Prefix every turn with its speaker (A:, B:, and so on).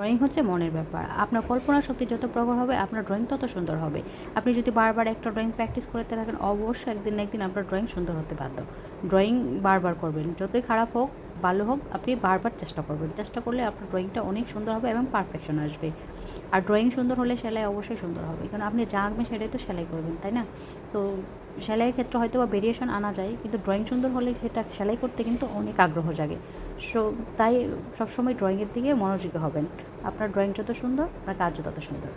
A: Drawing হচ্ছে মনের ব্যাপার। আপনার কল্পনা শক্তি যত প্রবল হবে, আপনার ড্রয়িং তত সুন্দর হবে। আপনি যদি বারবার একটা ড্রয়িং প্র্যাকটিস করতে থাকেন, অবশ্যই একদিন না একদিন আপনার ড্রয়িং সুন্দর হতে বাধ্য। ড্রয়িং বারবার করবেন। যতই খারাপ হোক ভালো হোক, আপনি বারবার চেষ্টা করবেন। চেষ্টা করলে আপনার ড্রয়িংটা অনেক সুন্দর হবে এবং পারফেকশন আসবে। আর ড্রয়িং সুন্দর হলে সেলাই অবশ্যই সুন্দর হবে। কারণ আপনি যা আঁকবেন সেটাই তো সেলাই করবেন, তাই না? তো সেলাইয়ের ক্ষেত্রে হয়তো বা ভেরিয়েশন আনা যায়, কিন্তু ড্রয়িং সুন্দর হলে সেটা সেলাই করতে কিন্তু অনেক আগ্রহ জাগে। সো তাই সবসময় ড্রয়িংয়ের দিকে মনোযোগী হবেন। আপনার ড্রয়িং যত সুন্দর, আপনার কাজও তত সুন্দর।